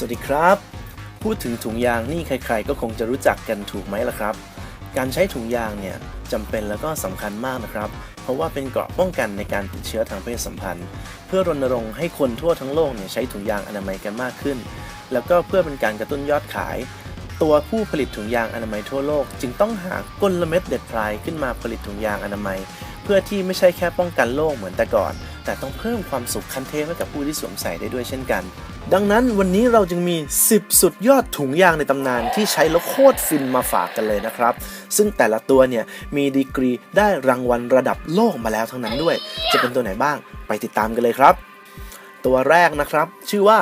สวัสดีครับ พูดถึงถุงยางนี่ใครๆ ก็คงจะรู้จักกันถูกไหมล่ะครับ การใช้ถุงยางเนี่ยจำเป็นแล้วก็สำคัญมากนะครับ เพราะว่าเป็นเกราะป้องกันในการติดเชื้อทางเพศสัมพันธ์ เพื่อรณรงค์ให้คนทั่วทั้งโลกเนี่ยใช้ถุงยางอนามัยกันมากขึ้น แล้วก็เพื่อเป็นการกระตุ้นยอดขาย ตัวผู้ผลิตถุงยางอนามัยทั่วโลก จึงต้องหากลเม็ดเด็ดพลายขึ้นมาผลิตถุงยางอนามัย เพื่อที่ไม่ใช่แค่ป้องกันโรคเหมือนแต่ก่อน แต่ต้องเพิ่มความสุขคันเทพให้กับผู้ที่สวมใส่ได้ด้วยเช่นกัน ดังนั้นวันนี้เราจึงมี 10 สุดยอดถุงยางในตำนานที่ใช้แล้วโคตรฟินมาฝากกันเลยนะครับ ซึ่งแต่ละตัวเนี่ยมีดีกรีได้รางวัลระดับโลกมาแล้วทั้งนั้นด้วย จะเป็นตัวไหนบ้างไปติดตามกันเลยครับ ตัวแรกนะครับ ชื่อว่า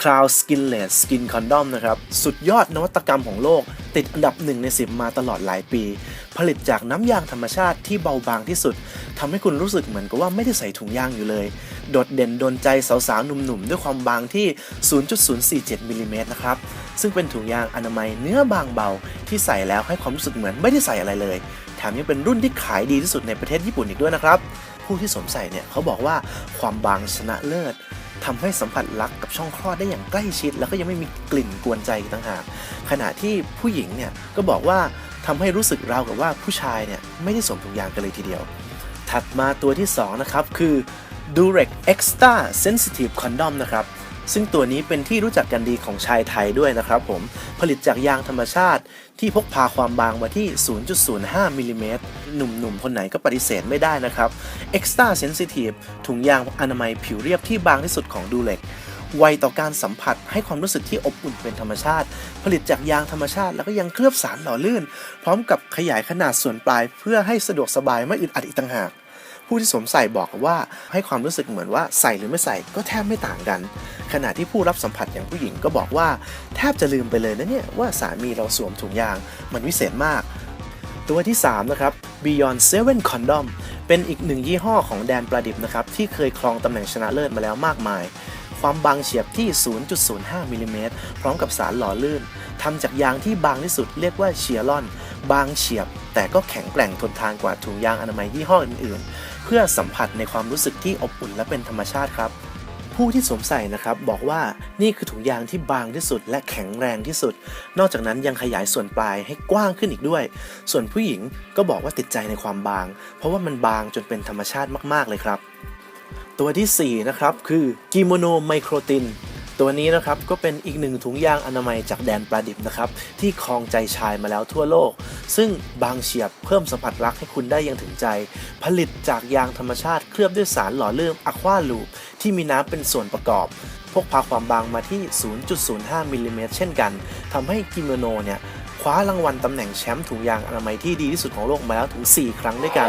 Crown Skinless Skin Condom นะครับ สุดยอดนวัตกรรมของโลก ติดอันดับ 1 ใน 10 มาตลอดหลายปี ผลิตจากน้ำยางธรรมชาติที่เบาบางที่สุดทำให้คุณรู้สึกเหมือนกับว่าไม่ได้ใส่ถุงยางอยู่เลย โดดเด่นโดนใจสาวๆหนุ่มๆ ด้วยความบางที่ 0.047มิลลิเมตรนะครับ ซึ่งเป็นถุงยางอนามัยเนื้อบางเบาที่ใส่แล้วให้ความรู้สึกเหมือนไม่ได้ใส่อะไรเลย แถมยังเป็นรุ่นที่ขายดีที่สุดในประเทศญี่ปุ่นอีกด้วยนะครับผู้ที่สวมใส่เนี่ยเขาบอกว่าความบางชนะเลิศทำให้สัมผัสรักกับช่องคลอดได้อย่างใกล้ชิด แล้วก็ยังไม่มีกลิ่นกวนใจต่างหากขณะที่ผู้หญิงเนี่ยก็บอกว่า ทำให้รู้สึกราวกับว่าผู้ชายเนี่ยไม่ได้สวมถุงยางกันเลยทีเดียว ถัดมาตัวที่ 2 นะครับ คือ Durex Extra Sensitive Condom นะครับ ซึ่งตัวนี้เป็นที่รู้จักกันดีของชายไทยด้วยนะครับผม ผลิตจากยางธรรมชาติที่พกพาความบางมาที่ 0.05 มิลลิเมตร หนุ่มๆ คนไหนก็ปฏิเสธไม่ได้นะครับ Extra Sensitive ถุงยางอนามัยผิวเรียบที่บางที่สุดของ Durex ไวต่อการสัมผัสให้ความรู้สึกที่อบอุ่นเป็นธรรมชาติ ผลิตจากยางธรรมชาติ แล้วก็ยังเคลือบสารหล่อลื่น พร้อมกับขยายขนาดส่วนปลาย เพื่อให้สะดวกสบายไม่อึดอัดอีกต่างหากผู้ที่สวมใส่บอกว่าให้ความรู้สึกเหมือนว่าใส่หรือไม่ใส่ก็แทบไม่ต่างกัน ขณะที่ผู้รับสัมผัสอย่างผู้หญิงก็บอกว่า แทบจะลืมไปเลยนะเนี่ยว่าสามีเราสวมถุงยาง มันวิเศษมาก ตัวที่ 3 นะครับ Beyond Seven Condom เป็นอีกหนึ่งยี่ห้อของแดนประดิบนะครับ ที่เคยครองตำแหน่งชนะเลิศมาแล้วมากมาย ความบางเฉียบที่ 0.05มิลลิเมตรพร้อมกับสารหล่อลื่นทำจากยางที่บางที่สุดเรียกว่าเชียรอน บางเฉียบ แต่ก็แข็งแกร่งทนทานกว่าถุงยางอนามัยยี่ห้ออื่นๆ เพื่อสัมผัสในความรู้สึกที่อบอุ่นและเป็นธรรมชาติครับผู้ที่สวมใส่นะครับบอกว่านี่คือถุงยางที่บางที่สุดและแข็งแรงที่สุด นอกจากนั้นยังขยายส่วนปลายให้กว้างขึ้นอีกด้วย ส่วนผู้หญิงก็บอกว่าติดใจในความบาง เพราะว่ามันบางจนเป็นธรรมชาติมากๆเลยครับ ตัวที่ 4 นะครับ คือกิโมโนไมโครตินตัวนี้นะครับก็เป็นอีกหนึ่งถุงยางอนามัยจากแดนปลาดิบนะครับที่ครองใจชายมาแล้วทั่วโลก ซึ่งบางเฉียบเพิ่มสัมผัสรักให้คุณได้อยังถึงใจ ผลิตจากยางธรรมชาติเคลือบด้วยสารหล่อเลื่นอะควาลูปที่มีน้ำเป็นส่วนประกอบ พกพาความบางมาที่ 0.05 มิลลิเมตรเช่นกันทำให้กิโมโนเนี่ยคว้ารางวัลตำแหน่งแชมป์ถุงยางอนามัยที่ดีที่สุดของโลกมาแล้วถึง 4 ครั้งด้วยกัน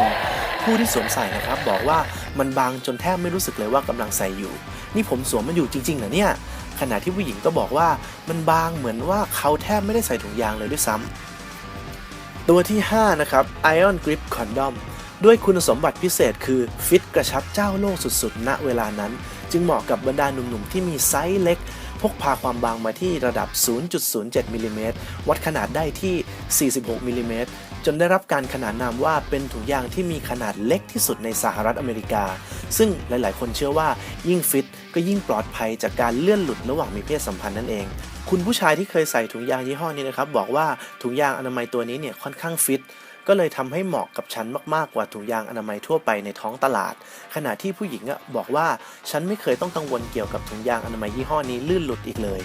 ผู้ที่สวมใส่นะครับบอกว่ามันบางจนแทบไม่รู้สึกเลยว่ากำลังใส่อยู่ นี่ผมสวมมันอยู่จริงๆเหรอเนี่ยขณะที่ผู้หญิงก็บอกว่ามันบางเหมือนว่าเขาแทบไม่ได้ใส่ถุงยางเลยด้วยซ้ำตัวที่ 5 นะครับ Ion Grip Condom ด้วยคุณสมบัติพิเศษคือฟิตกระชับเจ้าโลกสุดๆ ณ เวลานั้น จึงเหมาะกับบรรดาหนุ่มๆ ที่มีไซส์เล็ก พกพาความบางมาที่ระดับ 0.07มิลลิเมตรวัดขนาดได้ที่ 46มิลลิเมตร จนได้รับการขนานนามว่าเป็นถุงยางที่มีขนาดเล็กที่สุดในสหรัฐอเมริกา ซึ่งหลาย ๆ คนเชื่อว่ายิ่งฟิตก็ยิ่งปลอดภัยจากการเลื่อนหลุดระหว่างมีเพศสัมพันธ์นั่นเอง คุณผู้ชายที่เคยใส่ถุงยางยี่ห้อนี้นะครับบอกว่าถุงยางอนามัยตัวนี้เนี่ยค่อนข้างฟิตก็เลยทำให้เหมาะกับฉันมากๆกว่าถุงยางอนามัยทั่วไปในท้องตลาด ขณะที่ผู้หญิงอะบอกว่าฉันไม่เคยต้องกังวลเกี่ยวกับถุงยางอนามัยยี่ห้อนี้ลื่นหลุดอีกเลย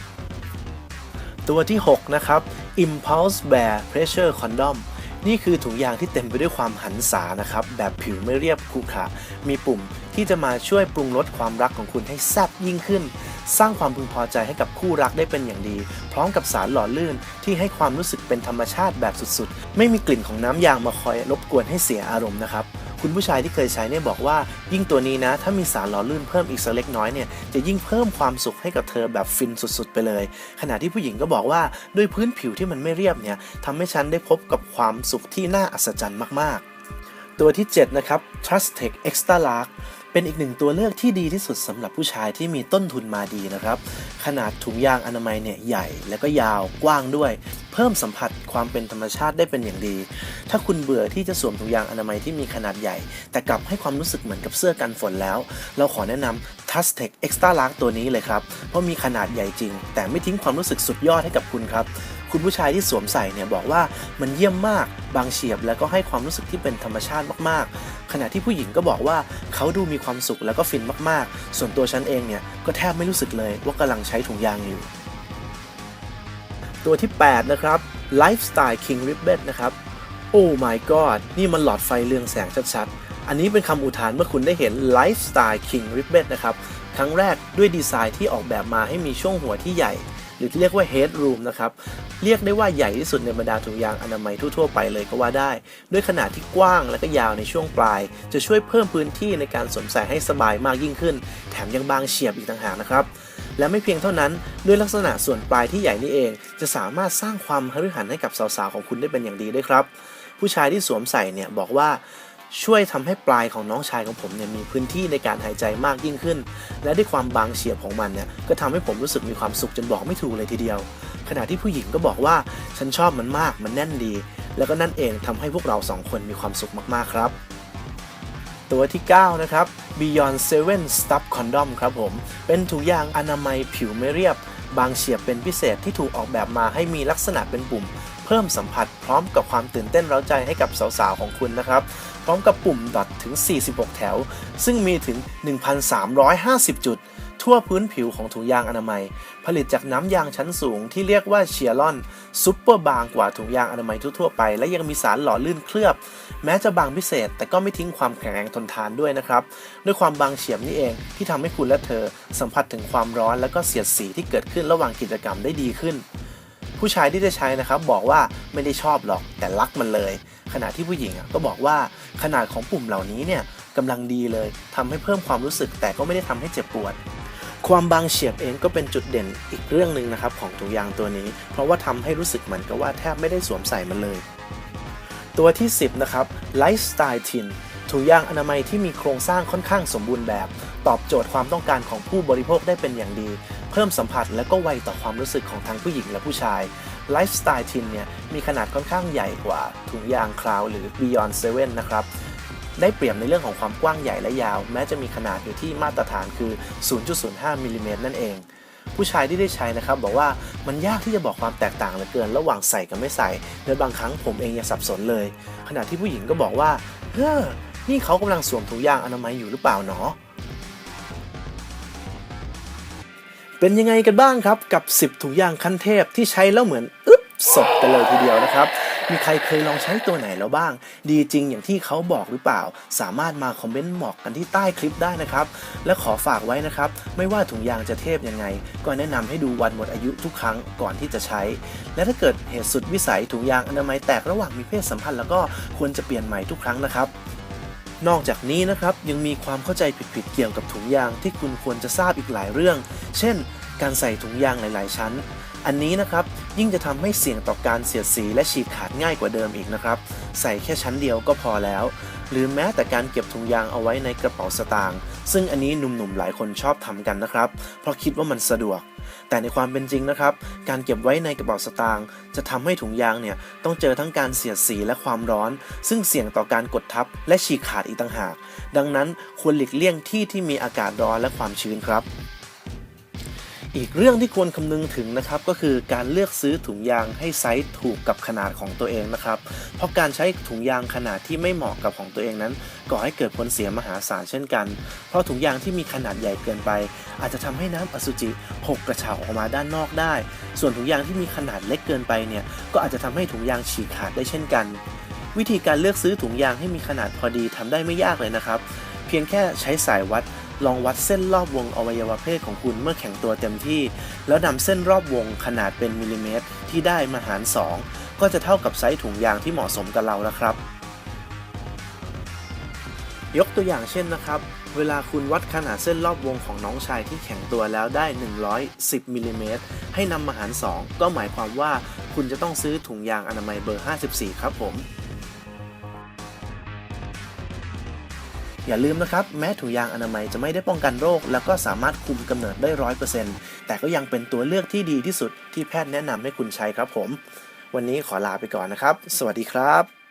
ตัวที่ 6 นะครับ Impulse Bear Pressure Condom นี่คือถุงยางที่เต็มไปด้วยความหันษานะครับ แบบผิวไม่เรียบขรุขระมีปุ่มที่จะมาช่วยปรุงรสความรักของคุณให้แซ่บยิ่งขึ้น สร้างความพึงพอใจให้กับคู่รักได้เป็นอย่างดี พร้อมกับสารหล่อลื่นที่ให้ความรู้สึกเป็นธรรมชาติแบบสุดๆ ไม่มีกลิ่นของน้ำยางมาคอยรบกวนให้เสียอารมณ์นะครับ คุณผู้ชายที่เคยใช้เนี่ยบอกว่ายิ่งตัวนี้นะ ถ้ามีสารหล่อลื่นเพิ่มอีกสักเล็กน้อยเนี่ยจะยิ่งเพิ่มความสุขให้กับเธอแบบฟินสุดๆ ไปเลย ขณะที่ผู้หญิงก็บอกว่าด้วยพื้นผิวที่มันไม่เรียบเนี่ยทำให้ฉันได้พบกับความสุขที่น่าอัศจรรย์มากๆ ตัวที่ 7 นะครับ Trustech Extra Large เป็นอีกหนึ่งตัวเลือกที่ดีที่สุดสำหรับผู้ชายที่มีต้นทุนมาดีนะครับ ขนาดถุงยางอนามัยเนี่ยใหญ่แล้วก็ยาวกว้างด้วย เพิ่มสัมผัสความเป็นธรรมชาติได้เป็นอย่างดี ถ้าคุณเบื่อที่จะสวมถุงยางอนามัยที่มีขนาดใหญ่ แต่กลับให้ความรู้สึกเหมือนกับเสื้อกันฝนแล้ว เราขอแนะนำ t u s t e c Extra Large ตัวนี้เลยครับ เพราะมีขนาดใหญ่จริง แต่ไม่ทิ้งความรู้สึกสุดยอดให้กับคุณครับ คุณผู้ชายที่สวมใส่เนี่ยบอกว่ามันเยี่ยมมากบางเฉียบแล้วก็ให้ความรู้สึกที่เป็นธรรมชาติมากๆ ขณะที่ผู้หญิงก็บอกว่าเขาดูมีความสุขแล้วก็ฟินมากๆ ส่วนตัวฉันเองเนี่ยก็แทบไม่รู้สึกเลยว่ากำลังใช้ถุงยางอยู่ ตัวที่ 8 นะครับ Lifestyle King Ribbon นะครับโอ้ my god นี่มันหลอดไฟเรืองแสงชัดๆ อันนี้เป็นคำอุทานเมื่อคุณได้เห็น Lifestyle King Ribbon นะครับ ครั้งแรกด้วยดีไซน์ที่ออกแบบมาให้มีช่วงหัวที่ใหญ่ หรือที่เรียกว่า head room นะครับ เรียกได้ว่าใหญ่ที่สุดในบรรดาถุงยางอนามัยทั่วๆไปเลยก็ว่าได้ ด้วยขนาดที่กว้างและก็ยาวในช่วงปลาย จะช่วยเพิ่มพื้นที่ในการสวมใส่ให้สบายมากยิ่งขึ้น แถมยังบางเฉียบอีกต่างหากนะครับและไม่เพียงเท่านั้นด้วยลักษณะส่วนปลายที่ใหญ่นี่เอง จะสามารถสร้างความหฤหันให้กับสาวๆของคุณได้เป็นอย่างดีด้วยครับ ผู้ชายที่สวมใส่เนี่ยบอกว่า ช่วยทำให้ปลายของน้องชายของผมเนี่ยมีพื้นที่ในการหายใจมากยิ่งขึ้น และด้วยความบางเฉียบของมันเนี่ยก็ทำให้ผมรู้สึกมีความสุขจนบอกไม่ถูกเลยทีเดียว ขณะที่ผู้หญิงก็บอกว่าฉันชอบมันมากมันแน่นดี แล้วก็นั่นเองทำให้พวกเราสองคนมีความสุขมากๆครับ ตัวที่ 9 นะครับ Beyond 7 Stub Condom ครับผม เป็นถุงยางอนามัยผิวไม่เรียบ บางเฉียบเป็นพิเศษที่ถูกออกแบบมาให้มีลักษณะเป็นปุ่ม เพิ่มสัมผัสพร้อมกับความตื่นเต้นเร้าใจให้กับสาวๆ ของคุณนะครับ พร้อมกับปุ่มดอทถึง 46 แถว ซึ่งมีถึง 1,350 จุด ทั่วพื้นผิวของถุงยางอนามัย ผลิตจากน้ำยางชั้นสูงที่เรียกว่าเชียร์ลอนซุปเปอร์บางกว่าถุงยางอนามัยทั่วๆไป และยังมีสารหล่อลื่นเคลือบ แม้จะบางพิเศษ แต่ก็ไม่ทิ้งความแข็งแรงทนทานด้วยนะครับ ด้วยความบางเฉียบนี่เองที่ทำให้คุณและเธอ สัมผัสถึงความร้อนและก็เสียดสีที่เกิดขึ้นระหว่างกิจกรรมได้ดีขึ้น ผู้ชายที่ได้ใช้นะครับบอกว่าไม่ได้ชอบหรอกแต่รักมันเลย ขณะที่ผู้หญิงอะก็บอกว่าขนาดของปุ่มเหล่านี้เนี่ยกำลังดีเลยทำให้เพิ่มความรู้สึกแต่ก็ไม่ได้ทำให้เจ็บปวด ความบางเฉียบเองก็เป็นจุดเด่นอีกเรื่องหนึ่งนะครับของถุงยางตัวนี้ เพราะว่าทำให้รู้สึกเหมือนกับว่าแทบไม่ได้สวมใส่มันเลย ตัวที่ 10 นะครับ Lifestyle Tin ถุงยางอนามัยที่มีโครงสร้างค่อนข้างสมบูรณ์แบบ ตอบโจทย์ความต้องการของผู้บริโภคได้เป็นอย่างดี เพิ่มสัมผัสและก็ไวต่อความรู้สึกของทั้งผู้หญิงและผู้ชาย Lifestyle Tin เนี่ยมีขนาดค่อนข้างใหญ่กว่าถุงยางคราวหรือ Beyond 7 นะครับได้เปรียบในเรื่องของความกว้างใหญ่และยาว แม้จะมีขนาดอยู่ที่มาตรฐานคือ 0.05มิลลิเมตรนั่นเอง ผู้ชายที่ได้ใช้นะครับบอกว่ามันยากที่จะบอกความแตกต่างเหลือเกิน ระหว่างใส่กับไม่ใส่โดยบางครั้งผมเองยังสับสนเลย ขณะที่ผู้หญิงก็บอกว่าเฮ้อนี่เขากำลังสวมถุงยางอนามัยอยู่หรือเปล่าหนอ เป็นยังไงกันบ้างครับกับ 10 ถุงยางขั้นเทพที่ใช้แล้วเหมือนอึ๊บสดกันเลยทีเดียวนะครับ มีใครเคยลองใช้ตัวไหนแล้วบ้าง ดีจริงอย่างที่เขาบอกหรือเปล่า สามารถมาคอมเมนต์บอกกันที่ใต้คลิปได้นะครับ และขอฝากไว้นะครับ ไม่ว่าถุงยางจะเทพยังไง ก็แนะนำให้ดูวันหมดอายุทุกครั้งก่อนที่จะใช้ และถ้าเกิดเหตุสุดวิสัยถุงยางอนามัยแตกระหว่างมีเพศสัมพันธ์แล้วก็ควรจะเปลี่ยนใหม่ทุกครั้งนะครับ นอกจากนี้นะครับยังมีความเข้าใจผิดๆเกี่ยวกับถุงยางที่คุณควรจะทราบอีกหลายเรื่อง เช่น การใส่ถุงยางหลาย ๆ ชั้น อันนี้นะครับยิ่งจะทำให้เสี่ยงต่อการเสียดสีและฉีกขาดง่ายกว่าเดิมอีกนะครับใส่แค่ชั้นเดียวก็พอแล้ว หรือแม้แต่การเก็บถุงยางเอาไว้ในกระเป๋าสตางค์ซึ่งอันนี้หนุ่มๆหลายคนชอบทำกันนะครับ เพราะคิดว่ามันสะดวก แต่ในความเป็นจริงนะครับ การเก็บไว้ในกระเป๋าสตางค์จะทำให้ถุงยางเนี่ยต้องเจอทั้งการเสียดสีและความร้อน ซึ่งเสี่ยงต่อการกดทับและฉีกขาดอีกต่างหาก ดังนั้นควรหลีกเลี่ยงที่ที่มีอากาศร้อนและความชื้นครับ อีกเรื่องที่ควรคำนึงถึงนะครับก็คือการเลือกซื้อถุงยางให้ไซส์ถูกกับขนาดของตัวเองนะครับ เพราะการใช้ถุงยางขนาดที่ไม่เหมาะกับของตัวเองนั้น ก่อให้เกิดผลเสียมหาศาลเช่นกัน เพราะถุงยางที่มีขนาดใหญ่เกินไป อาจจะทำให้น้ำอสุจิหกกระเฉาออกมาด้านนอกได้ ส่วนถุงยางที่มีขนาดเล็กเกินไปเนี่ยก็อาจจะทำให้ถุงยางฉีกขาดได้เช่นกัน วิธีการเลือกซื้อถุงยางให้มีขนาดพอดีทำได้ไม่ยากเลยนะครับ เพียงแค่ใช้สายวัด ลองวัดเส้นรอบวงอวัยวะเพศของคุณเมื่อแข็งตัวเต็มที่ แล้วนำเส้นรอบวงขนาดเป็นมิลลิเมตร ที่ได้มาหาร 2 ก็จะเท่ากับไซส์ถุงยางที่เหมาะสมกับเราแล้วครับ ยกตัวอย่างเช่นนะครับ เวลาคุณวัดขนาดเส้นรอบวงของน้องชายที่แข็งตัวแล้วได้ 110มิลลิเมตรให้นำมาหาร 2 ก็หมายความว่าคุณจะต้องซื้อถุงยางอนามัยเบอร์ 54 ครับผม อย่าลืมนะครับ แม้ถุงยางอนามัยจะไม่ได้ป้องกันโรค แล้วก็สามารถคุมกำเนิดได้ร้อยเปอร์เซ็นต์แต่ก็ยังเป็นตัวเลือกที่ดีที่สุดที่แพทย์แนะนำให้คุณใช้ครับผม วันนี้ขอลาไปก่อนนะครับ สวัสดีครับ